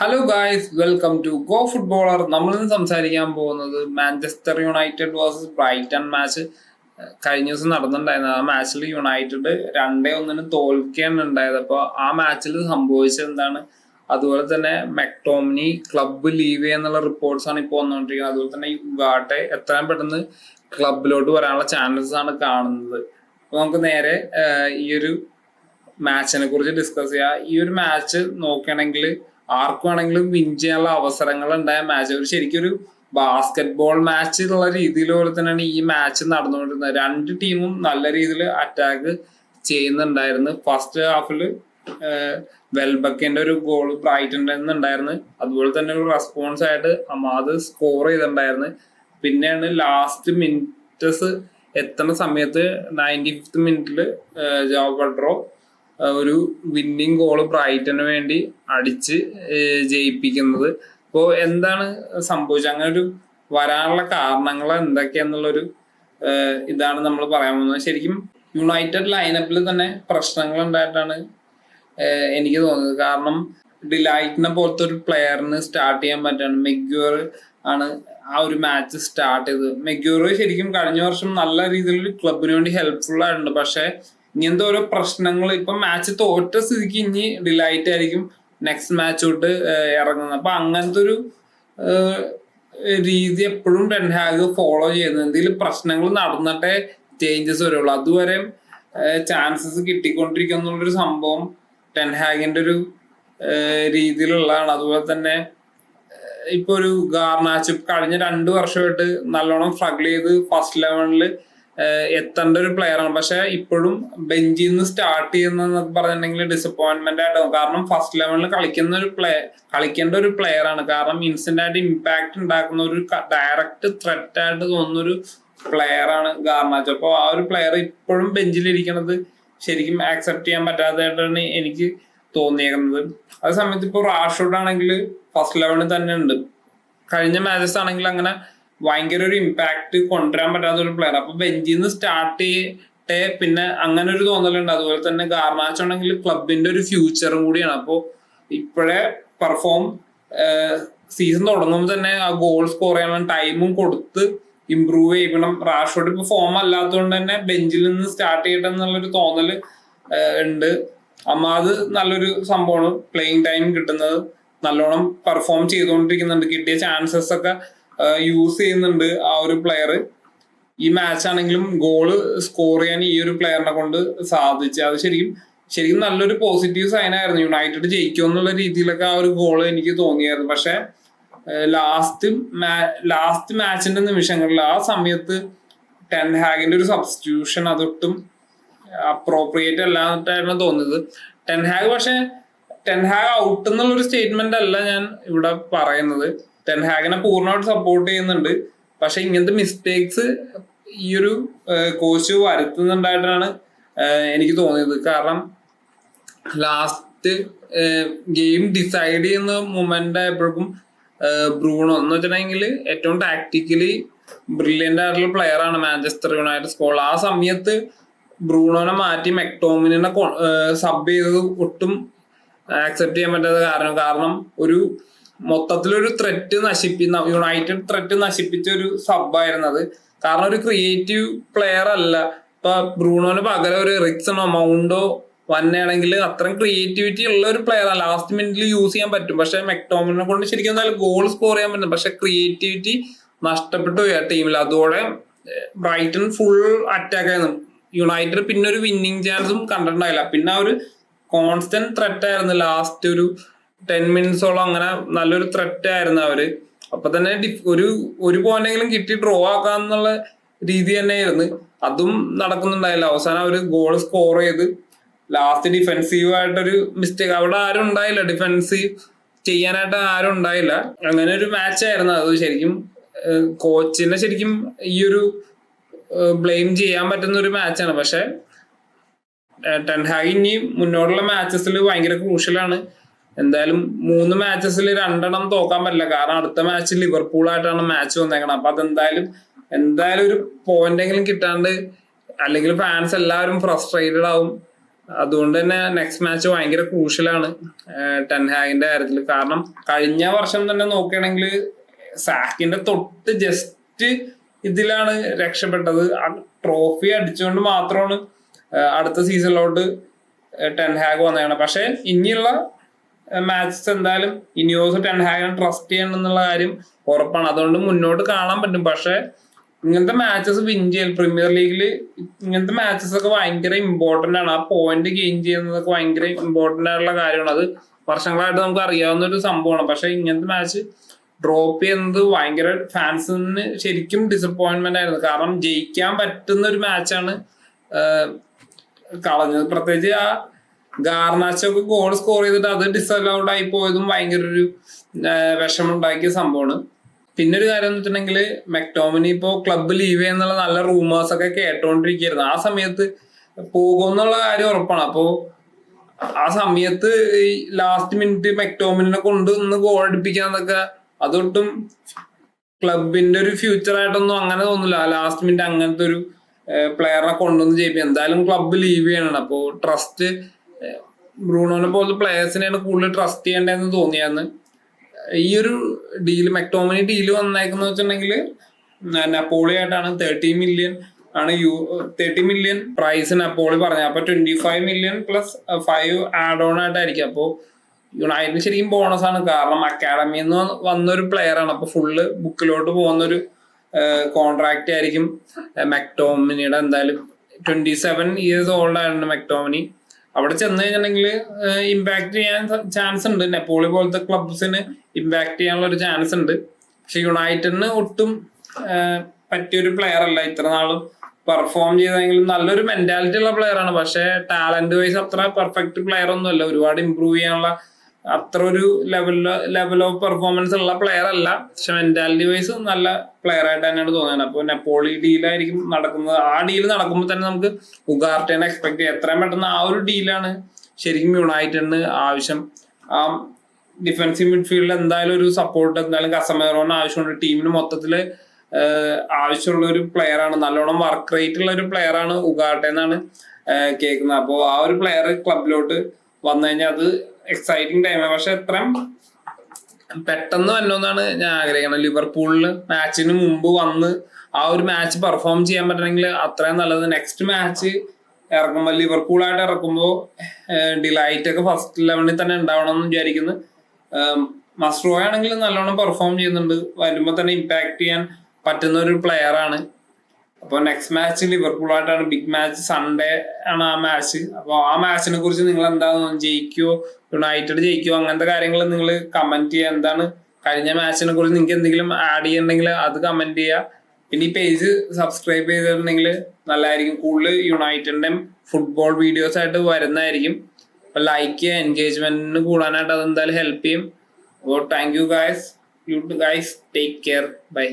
Hello guys welcome to go footballer നമ്മൾ ഇന്ന് സംസാരിക്കാൻ പോകുന്നത് Manchester United versus Brighton match കഴിഞ്ഞ ദിവസം നടന്നിട്ടുണ്ടായിരുന്നു ആ മാച്ചിൽ യുണൈറ്റഡ് രണ്ടേ ഒന്നിന് തോൽക്കുകയാണ് ഉണ്ടായത്. അപ്പോൾ ആ മാച്ചിൽ സംഭവിച്ചത് എന്താണ്? അതുപോലെ തന്നെ മെക്ടോമിനി ക്ലബ്ബ് ലീവ് ചെയ്യുന്നുള്ള റിപ്പോർട്ട്സ് ആണ് ഇപ്പോൾ വന്നുകൊണ്ടിരിക്കുന്നത്. അതുപോലെ തന്നെ ഗാട്ടെ എത്രയും പെട്ടെന്ന് ക്ലബിലോട്ട് വരാനുള്ള ചാൻസസ് ആണ് കാണുന്നത്. അപ്പോൾ നമുക്ക് നേരെ ഈ ഒരു മാച്ചിനെ കുറിച്ച് ഡിസ്കസ് ചെയ്യാം. ഈ ഒരു മാച്ച് നോക്കുകയാണെങ്കിൽ ആർക്കും ആണെങ്കിലും വിൻ ചെയ്യാനുള്ള അവസരങ്ങൾ ഉണ്ടായ മാച്ച് ഒരു ശരിക്കും ഒരു ബാസ്കറ്റ് ബോൾ മാച്ച് എന്നുള്ള രീതിയിൽ പോലെ തന്നെയാണ് ഈ മാച്ച് നടന്നുകൊണ്ടിരുന്നത്. രണ്ട് ടീമും നല്ല രീതിയിൽ അറ്റാക്ക് ചെയ്യുന്നുണ്ടായിരുന്നു. ഫസ്റ്റ് ഹാഫിൽ വെൽബക്കിന്റെ ഒരു ഗോൾ ബ്രൈറ്റന്റെ ഉണ്ടായിരുന്നു അതുപോലെ തന്നെ ഒരു റെസ്പോൺസ് ആയിട്ട് അമാദ് സ്കോർ ചെയ്തിട്ടുണ്ടായിരുന്നു. പിന്നെയാണ് ലാസ്റ്റ് മിനിറ്റസ് എത്തുന്ന സമയത്ത് നയന്റി ഫിഫ്ത്ത് മിനിറ്റിൽ ജോബ് ബൾട്രോ ഒരു വിന്നിങ് ഗോൾ ബ്രൈറ്റന് വേണ്ടി അടിച്ച് ജയിപ്പിക്കുന്നത്. അപ്പോൾ എന്താണ് സംഭവിച്ചത്? അങ്ങനെ ഒരു വരാനുള്ള കാരണങ്ങൾ എന്തൊക്കെയാന്നുള്ളൊരു ഇതാണ് നമ്മൾ പറയാൻ പോകുന്നത്. ശരിക്കും യുണൈറ്റഡ് ലൈനപ്പിൽ തന്നെ പ്രശ്നങ്ങൾ ഉണ്ടായിട്ടാണ് എനിക്ക് തോന്നുന്നത്. കാരണം ഡിലൈറ്റിനെ പോലത്തെ ഒരു പ്ലെയറിന് സ്റ്റാർട്ട് ചെയ്യാൻ പറ്റാണ് മെഗ്യൂർ ആണ് ആ ഒരു മാച്ച് സ്റ്റാർട്ട് ചെയ്തത്. മെഗ്യൂർ ശരിക്കും കഴിഞ്ഞ വർഷം നല്ല രീതിയിൽ ക്ലബിന് വേണ്ടി ഹെൽപ്ഫുൾ ആയിട്ടുണ്ട്. പക്ഷെ ഇങ്ങനത്തെ ഓരോ പ്രശ്നങ്ങൾ. ഇപ്പൊ മാച്ച് തോറ്റ സ്ഥിതിക്ക് ഇനി ഡിലൈറ്റ് ആയിരിക്കും നെക്സ്റ്റ് മാച്ച് തൊട്ട് ഇറങ്ങുന്നത്. അപ്പൊ അങ്ങനത്തെ ഒരു രീതി എപ്പോഴും ടെൻഹാഗ് ഫോളോ ചെയ്യുന്നത് എന്തെങ്കിലും പ്രശ്നങ്ങൾ നടന്നിട്ടേ ചേഞ്ചസ് വരുള്ളൂ. അതുവരെ ചാൻസസ് കിട്ടിക്കൊണ്ടിരിക്കുക എന്നുള്ളൊരു സംഭവം ടെൻഹാഗിന്റെ ഒരു രീതിയിലുള്ളതാണ്. അതുപോലെ തന്നെ ഇപ്പൊ ഒരു ഗാർനാച്ച് കഴിഞ്ഞ രണ്ടു വർഷമായിട്ട് നല്ലോണം സ്ട്രഗിൾ ചെയ്ത് ഫസ്റ്റ് ലെവലിൽ എത്തേണ്ട ഒരു പ്ലെയർ ആണ്. പക്ഷെ ഇപ്പോഴും ബെഞ്ചിൽ നിന്ന് സ്റ്റാർട്ട് ചെയ്യുന്ന പറഞ്ഞിട്ടുണ്ടെങ്കിൽ ഡിസപ്പോയിന്റ്മെന്റ് ആയിട്ടാവും. കാരണം ഫസ്റ്റ് ലെവലിൽ കളിക്കുന്ന ഒരു പ്ലേ കളിക്കേണ്ട ഒരു പ്ലെയർ ആണ്. കാരണം ഇൻസ്റ്റന്റ് ആയിട്ട് ഇമ്പാക്ട് ഉണ്ടാക്കുന്ന ഒരു ഡയറക്റ്റ് ത്രെറ്റ് ആയിട്ട് തോന്നുന്ന ഒരു പ്ലെയർ ആണ് ഗാർനാച്ച്. അപ്പോൾ ആ ഒരു പ്ലെയർ ഇപ്പോഴും ബെഞ്ചിലിരിക്കുന്നത് ശരിക്കും ആക്സെപ്റ്റ് ചെയ്യാൻ പറ്റാത്തതായിട്ടാണ് എനിക്ക് തോന്നിയേക്കുന്നത്. അതേ സമയത്ത് ഇപ്പോൾ റാഷോഡ് ആണെങ്കിൽ ഫസ്റ്റ് ലെവലിൽ തന്നെ ഉണ്ട്. കഴിഞ്ഞ മാച്ചസ് ആണെങ്കിൽ അങ്ങനെ ഭയങ്കര ഒരു ഇമ്പാക്ട് കൊണ്ടുവരാൻ പറ്റാത്ത ഒരു പ്ലെയർ അപ്പൊ ബെഞ്ചിൽ നിന്ന് സ്റ്റാർട്ട് ചെയ്തിട്ട് പിന്നെ അങ്ങനെ ഒരു തോന്നലുണ്ട്. അതുപോലെ തന്നെ ആണെങ്കിൽ ക്ലബിന്റെ ഒരു ഫ്യൂച്ചറും കൂടിയാണ്. അപ്പോൾ ഇപ്പോഴേ പെർഫോം സീസൺ തുടങ്ങുമ്പോൾ തന്നെ ആ ഗോൾ സ്കോർ ചെയ്യാനുള്ള ടൈമും കൊടുത്ത് ഇമ്പ്രൂവ് ചെയ്യണം. റാഷോഡ് ഇപ്പൊ ഫോം അല്ലാത്തതുകൊണ്ട് തന്നെ ബെഞ്ചിൽ നിന്ന് സ്റ്റാർട്ട് ചെയ്യട്ടെ എന്നുള്ളൊരു തോന്നൽ ഉണ്ട്. അമ്മാത് നല്ലൊരു സംഭവമാണ്. പ്ലേയിങ് ടൈം കിട്ടുന്നത്. നല്ലോണം പെർഫോം ചെയ്തുകൊണ്ടിരിക്കുന്നുണ്ട്. കിട്ടിയ ചാൻസസ് ഒക്കെ യൂസ് ചെയ്യുന്നുണ്ട് ആ ഒരു പ്ലെയർ ഈ മാച്ച് ആണെങ്കിലും ഗോൾ സ്കോർ ചെയ്യാൻ ഈ ഒരു പ്ലെയറിനെ കൊണ്ട് സാധിച്ചു. അത് ശരിക്കും ശരിക്കും നല്ലൊരു പോസിറ്റീവ് സൈൻ ആയിരുന്നു. യുണൈറ്റഡ് ജയിക്കും എന്നുള്ള രീതിയിലൊക്കെ ആ ഒരു ഗോൾ എനിക്ക് തോന്നിയായിരുന്നു. പക്ഷെ ലാസ്റ്റ് ലാസ്റ്റ് മാച്ചിന്റെ നിമിഷങ്ങളിൽ ആ സമയത്ത് ടെൻ ഹാഗിന്റെ ഒരു സബ്സ്റ്റിറ്റ്യൂഷൻ അതൊട്ടും അപ്രോപ്രിയേറ്റ് അല്ലാതായിട്ടാണ് തോന്നിയത്. ടെൻ ടെൻഹാഗ് പക്ഷെ ടെൻഹാഗ് ഔട്ട് എന്നുള്ള ഒരു സ്റ്റേറ്റ്മെന്റ് അല്ല ഞാൻ ഇവിടെ പറയുന്നത്. ടെൻഹാഗിനെ പൂർണമായിട്ട് സപ്പോർട്ട് ചെയ്യുന്നുണ്ട്. പക്ഷെ ഇങ്ങനത്തെ മിസ്റ്റേക്സ് ഈ ഒരു കോച്ച് വരുത്തുന്നുണ്ടായിട്ടാണ് എനിക്ക് തോന്നിയത്. കാരണം ലാസ്റ്റ് ഗെയിം ഡിസൈഡ് ചെയ്യുന്ന മൊമെന്റ് ആയപ്പോഴേക്കും ഏഹ്, ബ്രൂണോ എന്ന് വെച്ചിട്ടുണ്ടെങ്കിൽ ഏറ്റവും ടാക്ടിക്കലി ബ്രില്യന്റ് ആയിട്ടുള്ള പ്ലെയർ ആണ് മാഞ്ചസ്റ്റർ യുണൈറ്റഡ് സ്കോൾ ആ സമയത്ത് ബ്രൂണോനെ മാറ്റി മെക്ടോമിനെ സബ് ചെയ്തത് ഒട്ടും ആക്സെപ്റ്റ് ചെയ്യാൻ പറ്റാത്ത കാരണം കാരണം ഒരു മൊത്തത്തിലൊരു ത്രെറ്റ് നശിപ്പിക്കുന്ന യുണൈറ്റഡ് ത്രെറ്റ് നശിപ്പിച്ച ഒരു സബായിരുന്നത് കാരണം ഒരു ക്രിയേറ്റീവ് പ്ലെയർ അല്ല. ഇപ്പൊ ബ്രൂണോന് പകരം ഒരു റിക്സണോ മൗണ്ടോ വന്നെയാണെങ്കിൽ അത്രയും ക്രിയേറ്റിവിറ്റി ഉള്ള ഒരു പ്ലെയർ ആണ് ലാസ്റ്റ് മിനിറ്റിൽ യൂസ് ചെയ്യാൻ പറ്റും. പക്ഷെ മെക്ടോമിനെ കൊണ്ട് ശരിക്കും എന്നാൽ ഗോൾ സ്കോർ ചെയ്യാൻ പറ്റും പക്ഷെ ക്രിയേറ്റിവിറ്റി നഷ്ടപ്പെട്ടു പോയി ആ ടീമിൽ അതോടെ ബ്രൈറ്റൺ ഫുൾ അറ്റാക്ക് ആയിരുന്നു. യുണൈറ്റഡ് പിന്നെ ഒരു വിന്നിങ് ചാൻസും കണ്ടിട്ടുണ്ടായില്ല. പിന്നെ ആ ഒരു കോൺസ്റ്റന്റ് ത്രെറ്റ് ആയിരുന്നു ലാസ്റ്റ് ഒരു ടെൻ മിനിറ്റ്സോളം അങ്ങനെ നല്ലൊരു ത്രെറ്റ് ആയിരുന്നു അവർ. അപ്പൊ തന്നെ ഒരു ഒരു പോയിന്റെങ്കിലും കിട്ടി ഡ്രോ ആക്കാന്നുള്ള രീതി തന്നെയായിരുന്നു. അതും നടക്കുന്നുണ്ടായില്ല. അവസാനം അവർ ഗോൾ സ്കോർ ചെയ്ത് ലാസ്റ്റ് ഡിഫെൻസീവ് ആയിട്ടൊരു മിസ്റ്റേക്ക് അവിടെ ആരും ഉണ്ടായില്ല. ഡിഫെൻസീവ് ചെയ്യാനായിട്ട് ആരും ഉണ്ടായില്ല. അങ്ങനെ ഒരു മാച്ച് ആയിരുന്നു. അത് ശരിക്കും കോച്ചിനെ ശരിക്കും ഈ ഒരു ബ്ലെയിം ചെയ്യാൻ പറ്റുന്ന ഒരു മാച്ചാണ് പക്ഷെ ടെൻഹാഗ് ഇനി മുന്നോട്ടുള്ള മാച്ചസിൽ ഭയങ്കര ക്രൂഷ്യലാണ് എന്തായാലും മൂന്ന് മാച്ചസിൽ രണ്ടെണ്ണം തോക്കാൻ പറ്റില്ല. കാരണം അടുത്ത മാച്ച് ലിവർപൂൾ ആയിട്ടാണ് മാച്ച് വന്നേക്കണം അപ്പൊ അതെന്തായാലും എന്തായാലും ഒരു പോയിന്റ് എങ്കിലും കിട്ടാണ്ട് അല്ലെങ്കിൽ ഫാൻസ് എല്ലാവരും ഫ്രസ്ട്രേറ്റഡ് ആവും. അതുകൊണ്ട് തന്നെ നെക്സ്റ്റ് മാച്ച് ഭയങ്കര ക്രൂഷ്യലാണ് ടെൻഹാഗിന്റെ കാര്യത്തിൽ കാരണം കഴിഞ്ഞ വർഷം തന്നെ നോക്കുകയാണെങ്കിൽ സാക്കിന്റെ തൊട്ട് ജസ്റ്റ് ഇതിലാണ് രക്ഷപ്പെട്ടത്. ട്രോഫി അടിച്ചുകൊണ്ട് മാത്രമാണ് അടുത്ത സീസണിലോട്ട് ടെൻഹാഗ് വന്നതാണ് പക്ഷെ ഇനിയുള്ള മാച്ചസ് എന്തായാലും ഇനിയോസ് ടെൻഹാഗിനെ ട്രസ്റ്റ് ചെയ്യണം എന്നുള്ള കാര്യം ഉറപ്പാണ്. അതുകൊണ്ട് മുന്നോട്ട് കാണാൻ പറ്റും. പക്ഷെ ഇങ്ങനത്തെ മാച്ചസ് വിൻ ചെയ്യൽ പ്രീമിയർ ലീഗിൽ ഇങ്ങനത്തെ മാച്ചസ് ഒക്കെ ഭയങ്കര ഇമ്പോർട്ടന്റ് ആണ്. ആ പോയിന്റ് ഗെയിൻ ചെയ്യുന്നതൊക്കെ ഭയങ്കര ഇമ്പോർട്ടന്റ് ആയിട്ടുള്ള കാര്യമാണ്. അത് വർഷങ്ങളായിട്ട് നമുക്ക് അറിയാവുന്ന ഒരു സംഭവമാണ്. പക്ഷെ ഇങ്ങനത്തെ മാച്ച് ഡ്രോപ്പ് ചെയ്യുന്നത് ഭയങ്കര ഫാൻസിന് ശരിക്കും ഡിസപ്പോയിന്റ്മെന്റ് ആയിരുന്നു. കാരണം ജയിക്കാൻ പറ്റുന്ന ഒരു മാച്ചാണ് കളഞ്ഞത്. പ്രത്യേകിച്ച് ആ ഗാർനാച്ചൊക്കെ ഗോൾ സ്കോർ ചെയ്തിട്ട് അത് ഡിസലൗഡ് ആയി പോയതും ഭയങ്കര ഒരു വിഷമുണ്ടാക്കിയ സംഭവമാണ്. പിന്നെ ഒരു കാര്യം എന്ന് വെച്ചിട്ടുണ്ടെങ്കിൽ മെക്ടോമിനി ഇപ്പോ ക്ലബ്ബ് ലീവ് ചെയ്യുന്നുള്ള നല്ല റൂമേഴ്സ് ഒക്കെ കേട്ടോണ്ടിരിക്കുകയായിരുന്നു. ആ സമയത്ത് പോകുമെന്നുള്ള കാര്യം ഉറപ്പാണ്. അപ്പോ ആ സമയത്ത് ഈ ലാസ്റ്റ് മിനിറ്റ് മെക്ടോമിനെ കൊണ്ട് ഒന്ന് ഗോൾ അടിപ്പിക്കാന്നൊക്കെ അതൊട്ടും ക്ലബിന്റെ ഒരു ഫ്യൂച്ചർ ആയിട്ടൊന്നും അങ്ങനെ തോന്നില്ല ലാസ്റ്റ് മിനിറ്റ് അങ്ങനത്തെ ഒരു പ്ലെയറിനെ കൊണ്ടുവന്ന് ചെയ്യിപ്പിക്കും എന്തായാലും ക്ലബ്ബ് ലീവ് ചെയ്യണം. അപ്പോ ട്രസ്റ്റ് ബ്രൂണോനെ പോലത്തെ പ്ലേയേഴ്സിനെയാണ് കൂടുതൽ ട്രസ്റ്റ് ചെയ്യേണ്ടതെന്ന് തോന്നിയാന്ന് ഈ ഒരു ഡീൽ മെക്ടോമിനി ഡീൽ വന്നേക്കുന്ന വെച്ചിട്ടുണ്ടെങ്കിൽ നപ്പോളി ആയിട്ടാണ് തേർട്ടി മില്യൺ ആണ് U thirty million price Napoli പറഞ്ഞത്. അപ്പൊ twenty five million plus five add on ആയിട്ടായിരിക്കും. അപ്പോ യുണൈറ്റഡ് ശരിക്കും ബോണസ് ആണ്. കാരണം അക്കാഡമിയിൽ നിന്ന് വന്നൊരു പ്ലെയർ ആണ്. അപ്പൊ ഫുള്ള് ബുക്കിലോട്ട് പോകുന്ന ഒരു കോൺട്രാക്റ്റ് ആയിരിക്കും. മെക്ടോമിനിയുടെ എന്തായാലും ട്വന്റി സെവൻ ഇയേഴ്സ് ഓൾഡ് ആയിരുന്നു മെക്ടോമിനി അവിടെ ചെന്ന് കഴിഞ്ഞിട്ടുണ്ടെങ്കിൽ ഇമ്പാക്ട് ചെയ്യാൻ ചാൻസ് ഉണ്ട്. നെപ്പോളി പോലത്തെ ക്ലബ്സിന് ഇമ്പാക്ട് ചെയ്യാനുള്ള ഒരു ചാൻസ് ഉണ്ട്. പക്ഷെ യുണൈറ്റഡിന് ഒട്ടും പറ്റിയൊരു പ്ലെയർ അല്ല. ഇത്ര നാളും പെർഫോം ചെയ്തെങ്കിലും നല്ലൊരു മെന്റാലിറ്റി ഉള്ള പ്ലെയർ ആണ്. പക്ഷെ ടാലന്റ് വൈസ് അത്ര പെർഫെക്റ്റ് പ്ലെയർ ഒന്നും അല്ല ഒരുപാട് ഇമ്പ്രൂവ് ചെയ്യാനുള്ള അത്ര ഒരു ലെവലിൽ ലെവൽ ഓഫ് പെർഫോമൻസ് ഉള്ള പ്ലെയർ അല്ല. പക്ഷെ മെന്റാലിറ്റി വൈസ് നല്ല പ്ലെയർ ആയിട്ട് തന്നെയാണ് തോന്നുന്നത്. അപ്പോൾ നെപ്പോളി ഡീലായിരിക്കും നടക്കുന്നത്. ആ ഡീൽ നടക്കുമ്പോൾ തന്നെ നമുക്ക് ഉഗാർട്ടേനെ എക്സ്പെക്ട് ചെയ്യാം. എത്രയും പെട്ടെന്ന് ആ ഒരു ഡീലാണ് ശരിക്കും യുണൈറ്റഡിന് ആവശ്യം. ആ ഡിഫൻസീവ് മിഡ്ഫീൽഡിൽ എന്തായാലും ഒരു സപ്പോർട്ട് എന്തായാലും കസമേറോന് ആവശ്യമുണ്ട്. ടീമിന് മൊത്തത്തിൽ ആഹ് ആവശ്യമുള്ള ഒരു പ്ലെയർ ആണ്. നല്ലോണം വർക്ക് റേറ്റ് ഉള്ള ഒരു പ്ലെയർ ആണ് ഉഗാട്ടെ കേൾക്കുന്നത്. അപ്പോൾ ആ ഒരു പ്ലെയർ ക്ലബിലോട്ട് വന്നു കഴിഞ്ഞാൽ അത് എക്സൈറ്റിംഗ് ടൈമാണ് പക്ഷെ എത്രയും പെട്ടെന്ന് വന്നോന്നാണ് ഞാൻ ആഗ്രഹിക്കുന്നത് ലിവർപൂളിൽ മാച്ചിന് മുമ്പ് വന്ന് ആ ഒരു മാച്ച് പെർഫോം ചെയ്യാൻ പറ്റണമെങ്കിൽ അത്രയും നല്ലത്. നെക്സ്റ്റ് മാച്ച് ഇറക്കുമ്പോൾ ലിവർപൂളായിട്ട് ഇറക്കുമ്പോൾ ഡിലൈറ്റ് ഒക്കെ ഫസ്റ്റ് ലെവലിൽ തന്നെ ഉണ്ടാവണം എന്ന് വിചാരിക്കുന്നു. മസ്ട്രോ ആണെങ്കിൽ നല്ലോണം പെർഫോം ചെയ്യുന്നുണ്ട്. വരുമ്പോൾ തന്നെ ഇമ്പാക്ട് ചെയ്യാൻ പറ്റുന്ന ഒരു പ്ലെയർ ആണ്. അപ്പോൾ നെക്സ്റ്റ് മാച്ച് ലിവർപൂൾ ആയിട്ടാണ് ബിഗ് മാച്ച് സൺഡേ ആണ് ആ മാച്ച് അപ്പോൾ ആ മാച്ചിനെ കുറിച്ച് നിങ്ങൾ എന്താണ് ജയിക്കുവോ യുണൈറ്റഡ് ജയിക്കുവോ അങ്ങനത്തെ കാര്യങ്ങൾ നിങ്ങൾ കമന്റ് ചെയ്യുക. എന്താണ് കഴിഞ്ഞ മാച്ചിനെ കുറിച്ച് നിങ്ങൾക്ക് എന്തെങ്കിലും ആഡ് ചെയ്യണമെങ്കിൽ അത് കമന്റ് ചെയ്യുക. പിന്നെ ഈ പേജ് സബ്സ്ക്രൈബ് ചെയ്തിട്ടുണ്ടെങ്കിൽ നല്ലതായിരിക്കും കൂടുതൽ യുണൈറ്റഡിന്റെ ഫുട്ബോൾ വീഡിയോസ് ആയിട്ട് വരുന്നതായിരിക്കും. അപ്പൊ ലൈക്ക് എൻഗേജ്മെന്റിന് കൂടാനായിട്ട് അത് എന്തായാലും ഹെൽപ്പ് ചെയ്യും. അപ്പോൾ thank you guys you guys take care bye